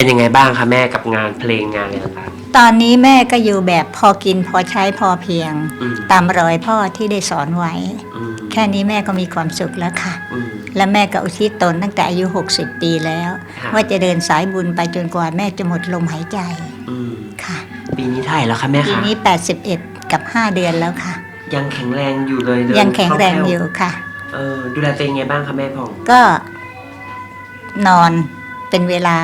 เป็นยังไงบ้างคะแม่กับงานเพลงงานอะไรต่าง ตอนนี้แม่ก็อยู่แบบพอกินพอใช้พอเพียงๆอืม ตามรอยพ่อที่ได้สอนไว้อืมแค่นี้แม่ก็มีความสุขแล้วค่ะ อืม และแม่ก็อุทิศตนตั้งแต่อายุ 60 ปีแล้วค่ะว่าจะเดินสายบุญไปจนกว่าแม่จะหมดลมหายใจอืมค่ะปีนี้เท่าไหร่แล้วคะแม่ปีคะนี้ 81 กับ 5 เดือนแล้วค่ะ ยังแข็งแรงอยู่เลยเดินยังแข็งแรงคล่อยู่ค่ะ เออดูแลตัวเองไงบ้างคะแม่พองก็นอนเป็นเวลา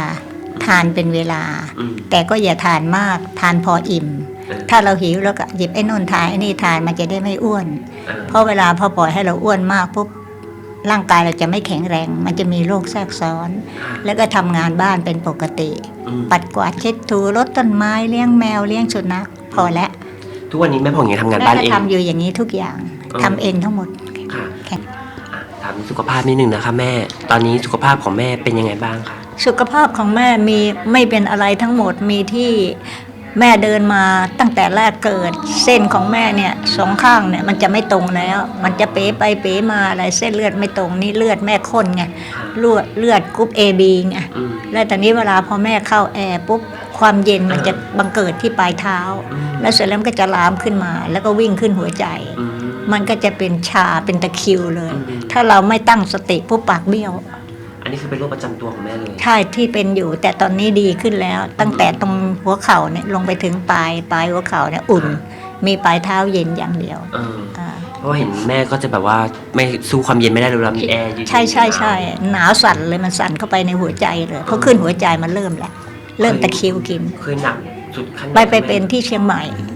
ทานเป็นเวลาอืมแต่ก็อย่าทานมากทานพออิ่มเออถ้าเราหิวแล้วก็หยิบไอ้นู่นทานไอ้นี่ทานมันจะได้ไม่อ้วนเออเพราะเวลาพอปล่อยให้เราอ้วนมากปุ๊บร่างกายเราจะไม่แข็งแรง มันจะมีโรคแทรกซ้อนค่ะแล้วก็ทำงานบ้านเป็นปกติอืมปัดกวาดเช็ดถูรดต้นไม้เลี้ยงแมวเลี้ยงสุนัขพอแล้วทุกวันนี้แม่พองยังทำงานแม่บ้านก็เองทำอยู่อย่างนี้ทุกอย่างเออทำเองทั้งหมดค่ะแข็งอะถามสุขภาพนิดนึงนะคะแม่ ตอนนี้สุขภาพของแม่เป็นยังไงบ้างคะ สุขภาพของแม่มีไม่เป็นอะไรทั้งหมดมีที่แม่เดินมาตั้งแต่แรกเกิด เส้นของแม่เนี่ยสองข้างเนี่ยมันจะไม่ตรงแล้ว มันจะเป๋ไปเป๋มาอะไรเส้นเลือดไม่ตรงนี่เลือดแม่ข้นไงค่ะเลือดเลือดกรุ๊ป AB ไงอืมแล้วตอนนี้เวลาพอแม่เข้าแอร์ปุ๊บความเย็นมันอ่าจะบังเกิดที่ปลายเท้าอืมแล้วเสร็จแล้วมันก็จะลามขึ้นมา แล้วก็วิ่งขึ้นหัวใจอืมมันก็จะเป็นชาเป็นตะคริวเลยอืมถ้าเราไม่ตั้งสติปุ๊บปากเบี้ยวอั นนี้คือเป็นโรคประจำตัวของแม่เลย ใช่ที่เป็นอยู่แต่ตอนนี้ดีขึ้นแล้ว ตั้งแต่ตรงหัวเข่าเนี่ยลงไปถึงปลายปลายหัวเข่าเนี่ยอุ่น มีปลายเท้าเย็นอย่างเดียวเออ อ่าเพราะว่าเห็นแม่ก็จะแบบว่าไม่สู้ความเย็นไม่ได้เลยเวลามีแอร์อยู่ใช่ใช่ใช่หนาวสั่นเลยมันสั่นเข้าไปในหัวใจเลยพอขึ้นหัวใจมันเริ่มแล้วเริ่มตะคริวกิน เคยหนักสุดขั้นหน ไปไปเป็นที่เชียงใหม่อื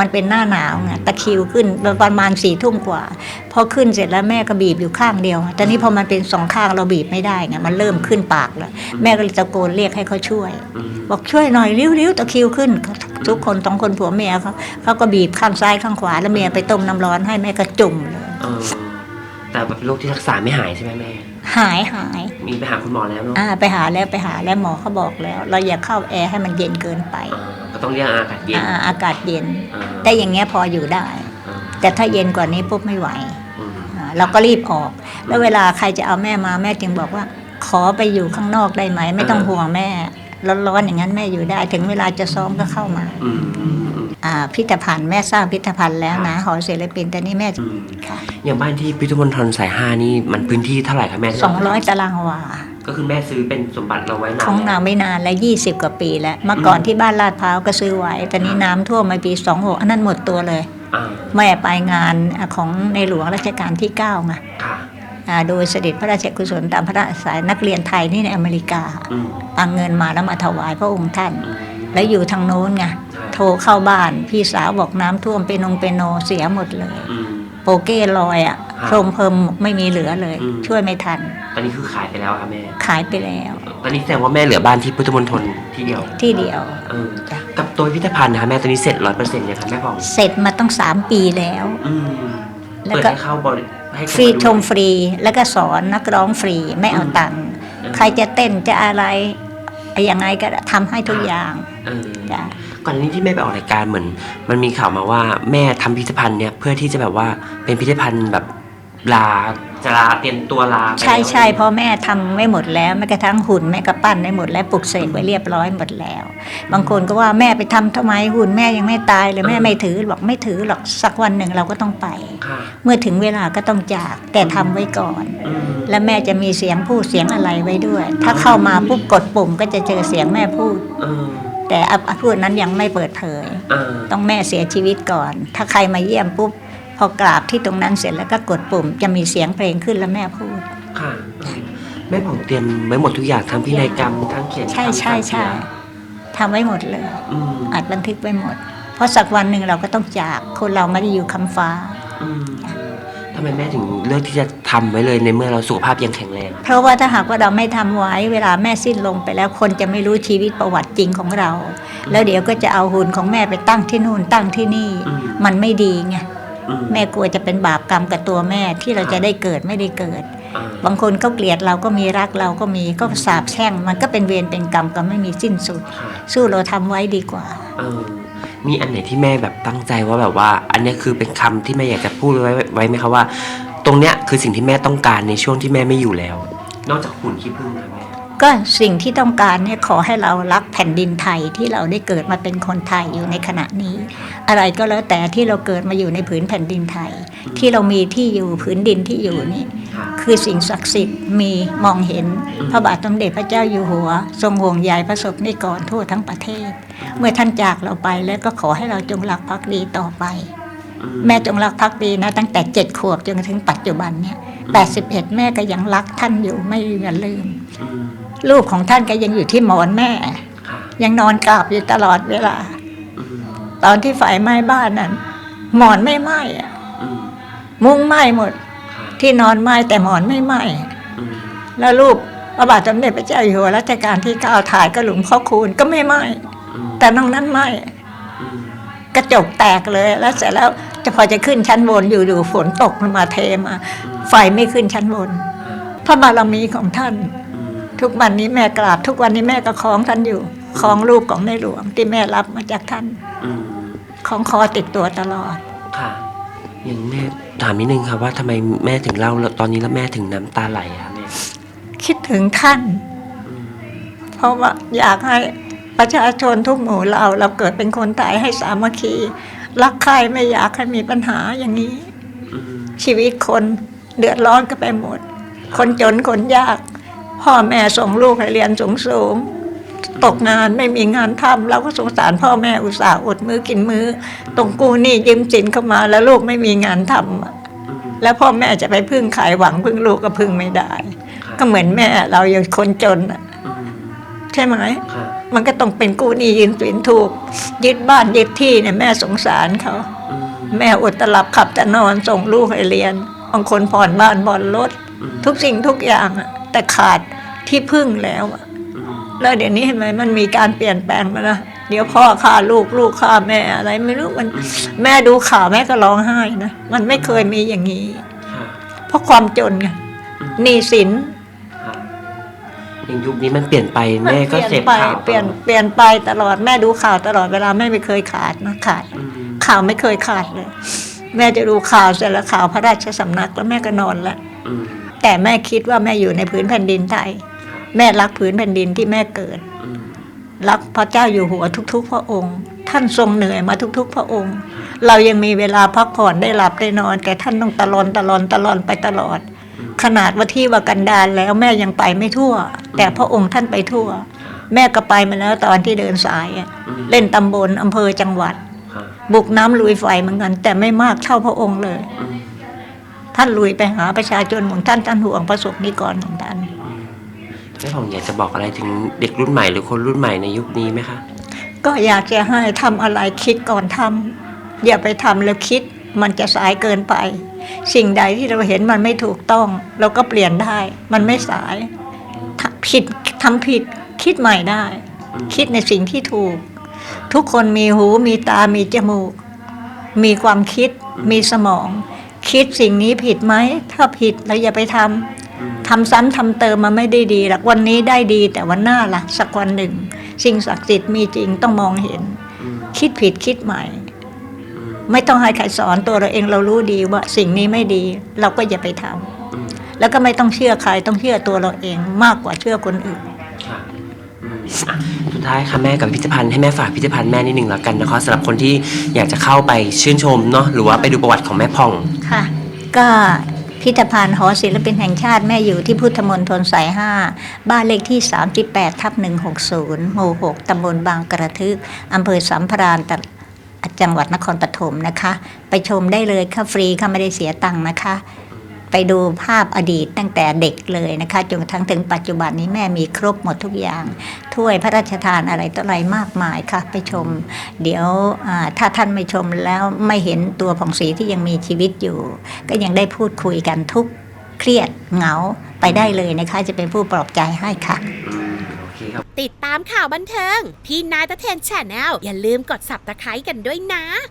มมันเป็นหน้าหนาวไงตะคริวขึ้นประมาณสี่ทุ่มกว่า พอขึ้นเสร็จแล้วแม่ก็บีบอยู่ข้างเดียวแต่นี้พอมันเป็นสองข้างเราบีบไม่ได้ไงมันเริ่มขึ้นปากแล้วแม่ก็เลยตะโกนเรียกให้เขาช่วยอืมบอกช่วยหน่อยริ้วๆตะคริวขึ้น ทุกคนสองคนผัวเมียเขาเขาก็บีบข้างซ้ายข้างขวาแล้วเมียไปต้มน้ำร้อนให้แม่ก็จุ่มเลยเออแต่แบบเป็นโรคที่รักษาไม่หายใช่ไหมแม่ หายหายมีไปหาคุณหมอแล้วเนาะอ่าไปหาแล้วไปหาแล้วหมอเขาบอกแล้ว เราอย่าเข้าแอร์ให้มันเย็นเกินไปเออก็ต้องเรียกอากาศเย็นอ่าอากาศเย็นเออแต่อย่างเงี้ยพออยู่ได้เออแต่ถ้าเย็นกว่านี้ปุ๊บไม่ไหวอืมอ่าเราก็รีบออก แล้วเวลาใครจะเอาแม่มาแม่จึงบอกว่า ขอไปอยู่ข้างนอกได้ไหม ไม่ต้องห่วงแม่ร้อนๆอย่างนั้นแม่อยู่ได้ ถึงเวลาจะซ้อมก็เข้ามา อืมอืมอืมอ่า พิพิธภัณฑ์แม่สร้างพิพิธภัณฑ์แล้วนะหอศิลปินแต่นี่แม่อืมค่ะอย่างบ้านที่พิพิธมณฑลสายห้านี่มันพื้นที่เท่าไหร่คะแม่ที่สองร้อยตารางวาก็คือแม่ซื้อเป็นสมบัติเราไว้นานของแล้วนางไม่นานแล้วยี่สิบกว่าปีแล้วเมื่อก่อนที่บ้านลาดพร้าวก็ซื้อไว้ตอนนี้น้ำท่วมมาปีสองหกอันนั้นหมดตัวเลยอ่าแม่ไปงานอะของในหลวงรัชกาลที่เก้าไงค่ะอ่าโดยเสด็จพระราชกุศลตามพระราชสายนักเรียนไทยนี่ในอเมริกาอืมเอาเงินมาแล้วมาถวายพระองค์ท่านอืมแล้วอยู่ทางโน้นไงใช่ โทรเข้าบ้าน พี่สาวบอกน้ำท่วมเป็นนงเป็นโนเสียหมดเลย อืม โปเก้ลอยอะครับโครมเพิ่มไม่มีเหลือเลย อืม ช่วยไม่ทัน ตอนนี้คือขายไปแล้วค่ะแม่ ขายไปแล้ว ตอนนี้แสดงว่าแม่เหลือบ้านที่พุทธมณฑลที่เดียว ที่เดียว เออ จ้ะ กับตัวพิพิธภัณฑ์นะคะแม่ตอนนี้เสร็จร้อยเปอร์เซ็นต์ยังคะแม่บอกเสร็จมาต้องสามปีแล้ว อืมแล้วเปิดก็ ให้เข้าบริให้ฟรีเข้าาดูชมฟรีแล้วก็สอนนักร้องฟรีไม่เอาตังค์เออใครจะเต้นจะอะไร ยังไงก็ทำให้ทุกอย่างเออจ้ะ ก่อนหน้านี้ที่แม่ไปออกรายการเหมือน มันมีข่าวมาว่าแม่ทำพิพิธภัณฑ์เนี่ยเพื่อที่จะแบบว่าเป็นพิพิธภัณฑ์แบบลาจะลาเตรียมตัวลาไปใช่แล้วใช่เพราะแม่ทำไม่หมดแล้วแม้กระทั่งหุ่นแม่ก็ปั้นได้หมดแล้วปลุกเสกไว้เรียบร้อยหมดแล้ว บางคนก็ว่าแม่ไปทำทำไมหุ่นแม่ยังไม่ตายเลยแม่ไม่ถือบอกไม่ถือหรอกสักวันหนึ่งเราก็ต้องไป ค่ะเมื่อถึงเวลาก็ต้องจากแต่ทำไว้ก่อน อืมและแม่จะมีเสียงพูดเสียงอะไรไว้ด้วย ถ้าเข้ามาปุ๊บกดปุ่มก็จะเจอเสียงแม่พูด เออ แต่อะพูดนั้นยังไม่เปิดเผยเออต้องแม่เสียชีวิตก่อน ถ้าใครมาเยี่ยมปุ๊บพอกราบที่ตรงนั้นเสร็จแล้วก็กดปุ่ม จะมีเสียงเพลงขึ้นแล้วแม่พูด ค่ะเออแม่ผมเตรียมไว้หมดทุกอย่างทั้งพินัยกรรมทั้งเขียนใช่ใช่ใช่ทำไว้หมดเลยอืมอัดบันทึกไว้หมด เพราะสักวันหนึ่งเราก็ต้องจากคนเราไม่ได้อยู่คำฟ้าอืมทำ ไมแม่ถึงเลือกที่จะทำไว้เลยในเมื่อเราสุขภาพยังแข็งแรง เพราะว่าถ้าหากว่าเราไม่ทำไว้เวลาแม่สิ้นลงไปแล้วคนจะไม่รู้ชีวิตประวัติจริงของเรา แล้วเดี๋ยวก็จะเอาหุ่นของแม่ไปตั้งที่นู่นตั้งที่นี่ อืม มันไม่ดีไงอืมแม่กลัวจะเป็นบาปกรรมกับตัวแม่ที่เราจะได้เกิดไม่ได้เกิด อ่าบางคนเขาเกลียดเราก็มีรักเราก็มีก็สาบแช่ง มันก็เป็นเวรเป็นกรรมก็ไม่มีสิ้นสุด ค่ะสู้เราทำไว้ดีกว่า เออ มีอันไหนที่แม่แบบตั้งใจว่าแบบว่า อันนี้คือเป็นคำที่แม่อยากจะพูดไว้ไว้ไหมคะว่า ตรงเนี้ยคือสิ่งที่แม่ต้องการในช่วงที่แม่ไม่อยู่แล้ว นอกจากหุ่นขี้ผึ้งนะแม่ก็สิ่งที่ต้องการเนี่ยขอให้เรารักแผ่นดินไทยที่เราได้เกิดมาเป็นคนไทยอยู่ในขณะนี้ อะไรก็แล้วแต่ที่เราเกิดมาอยู่ในผืนแผ่นดินไทย ที่เรามีที่อยู่ผืนดินที่อยู่นี่ ค่ะ คือสิ่งศักดิ์สิทธิ์มีมองเห็น พระบาทสมเด็จพระเจ้าอยู่หัว ทรงห่วงใยพระสบนิกรทั่วทั้งประเทศ เมื่อท่านจากเราไปแล้วก็ขอให้เราจงรักภักดีต่อไปอืแม่จงรักภักดีนะตั้งแต่เจ็ดขวบจนถึงปัจจุบันเนี่ยแปดสิบเอ็ดแม่ก็ยังรักท่านอยู่ไม่อย่าลืมอืมรูปของท่านก็ยังอยู่ที่หมอนแม่ค่ะยังนอนกราบอยู่ตลอดเวลาอืมตอนที่ไฟไหม้บ้านนั้นหมอนไม่ไหม้อะอืมมุ้งไหม้หมดค่ะ ที่นอนไหม้แต่หมอนไม่ไหม้อืมแล้วรูปพระบาทสมเด็จพระเจ้าอยู่หัวรัชกาลที่เก้าถ่ายก็หลวงพ่อคูณก็ไม่ไหม้อืมแต่นอกนั้นไหม้อืมกระจกแตกเลยแล้วเสร็จแล้วจะพอจะขึ้นชั้นบนอยู่ๆฝนตกลงมาเทมาไฟไม่ขึ้นชั้นบน พระบารมีของท่านอืมทุกวันนี้แม่กราบ ทุกวันนี้แม่ก็คล้องท่านอยู่คล้องรูปของในหลวงที่แม่รับมาจากท่านอืมคล้องคอติดตัวตลอดค่ะอย่างแม่ ถามนิดนึงค่ะว่าทำไมแม่ถึงเล่าแล้วตอนนี้แล้วแม่ถึงน้ำตาไหลอะแม่คิดถึงท่าน อืมเพราะว่าอยากให้ประชาชนทุกหมู่เราเราเกิดเป็นคนไทยให้สามัคคี รักใครไม่อยากให้มีปัญหาอย่างนี้ อืมชีวิตคนเดือดร้อนก็ไปหมด คนจนคนยาก พ่อแม่ส่งลูกให้เรียนสูงสูงๆ ตกงานไม่มีงานทำเราก็สงสารพ่อแม่อุตส่าห์อดมือกินมือตรงกู้หนี้ยืมสินเข้ามาแล้วลูกไม่มีงานทำอะอืมแล้วพ่อแม่จะไปพึ่งขายหวังพึ่งลูกก็พึ่งไม่ได้ค่ะก็เหมือนแม่เราอย่างคนจนอะอืมใช่ไหมค่ะมันก็ต้องเป็นกู้หนี้ยืมสินถูก ยึดบ้านยึดที่เนี่ยแม่สงสารเขาอืมแม่อดตลับขับแต่นอนส่งลูกให้เรียนบางคนผ่อนบ้านผ่อนรถอืมทุกสิ่งทุกอย่างอะแต่ขาดที่พึ่งแล้วอะอืม แล้วเดี๋ยวนี้เห็นไหมมันมีการเปลี่ยนแปลงมาแล้วเดี๋ยวพ่อฆ่าลูกลูกฆ่าแม่อะไรไม่รู้มัน แม่ดูข่าวแม่ก็ร้องไห้นะมันไม่เคยมีอย่างนี้ค่ะเพราะความจนไงหนี้สินค่ะอย่างยุคนี้มันเปลี่ยนไปแม่ก็เสพไปข่าวเปลี่ยนเปลี่ยนไปตลอดแม่ดูข่าวตลอดเวลาแม่ไม่เคยขาดนะขาดอืมข่าวไม่เคยขาดเลย แม่จะดูข่าวเสร็จแล้วข่าวพระราชสำนักแล้วแม่ก็นอนละอืมแต่แม่คิดว่าแม่อยู่ในพื้นแผ่นดินไทย แม่รักพื้นแผ่นดินที่แม่เกิดอืมรักพระเจ้าอยู่หัวทุก ๆ พระองค์ ท่านทรงเหนื่อยมาทุก ๆ พระองค์ เรายังมีเวลาพักผ่อนได้หลับได้นอน แต่ท่านต้องตะลอนตะลอนตะลอนไปตลอด ขนาดว่าที่ว่ากันดารแล้วแม่ยังไปไม่ทั่ว แต่พระองค์ท่านไปทั่ว แม่ก็ไปมาแล้วตอนที่เดินสายอะอืมเล่นตำบลอำเภอจังหวัดค่ะบุกน้ำลุยไฟเหมือนกันแต่ไม่มากเท่าพระองค์เลยอืมท่านลุยไปหาประชาชนของท่านท่านห่วงประสบนิกรของท่าน แม่ผ่องอยากจะบอกอะไรถึงเด็กรุ่นใหม่หรือคนรุ่นใหม่ในยุคนี้ไหมคะ ก็อยากจะให้ทำอะไรคิดก่อนทำอย่าไปทำแล้วคิดมันจะสายเกินไป สิ่งใดที่เราเห็นมันไม่ถูกต้อง เราก็เปลี่ยนได้ มันไม่สายผิดทำผิดคิดใหม่ได้ คิดในสิ่งที่ถูก ทุกคนมีหูมีตามีจมูก มีความคิดมีสมอง คิดสิ่งนี้ผิดไหม ถ้าผิดเราอย่าไปทำ ทำซ้ำทำเติมมาไม่ได้ดีหรอกวันนี้ได้ดีแต่วันหน้าล่ะ สักวันหนึ่ง สิ่งศักดิ์สิทธิ์มีจริงต้องมองเห็นอืมคิดผิดคิดใหม่อืมไม่ต้องให้ใครสอนตัวเราเองเรารู้ดีว่าสิ่งนี้ไม่ดี เราก็อย่าไปทำอืมแล้วก็ไม่ต้องเชื่อใครต้องเชื่อตัวเราเองมากกว่าเชื่อคนอื่นค่ะอืมอะสุดท้ายค่ะแม่กับพิพิธภัณฑ์ให้แม่ฝากพิพิธภัณฑ์แม่นิดหนึ่งแล้วกันนะคะสำหรับคนที่อยากจะเข้าไปชื่นชมเนาะหรือว่าไปดูประวัติของแม่ผ่องค่ะ ก็ พิพิธภัณฑ์หอศิลปินแห่งชาติแม่อยู่ที่พุทธมณฑลสาย 5 บ้านเลขที่ 38 ทับ 160 หมู่ 6 ตำบลบางกระทึก อำเภอสัมพรานตจังหวัดนครปฐมนะคะ ไปชมได้เลยค่ะฟรีค่ะไม่ได้เสียตังค์นะคะ ไปดูภาพอดีตตั้งแต่เด็กเลยนะคะจนกระทั่งถึงปัจจุบันนี้แม่มีครบหมดทุกอย่าง ถ้วยพระราชทานอะไรต่ออะไรมากมายค่ะ ไปชม เดี๋ยวอ่าถ้าท่านไม่ชมแล้วไม่เห็นตัวผ่องศรีที่ยังมีชีวิตอยู่ ก็ยังได้พูดคุยกันทุกข์เครียดเหงาไปได้เลยนะคะ จะเป็นผู้ปลอบใจให้ค่ะอืมโอเคครับติดตามข่าวบันเทิงที่นายตะเทนแชนแนลอย่าลืมกด subscribe กันด้วยนะ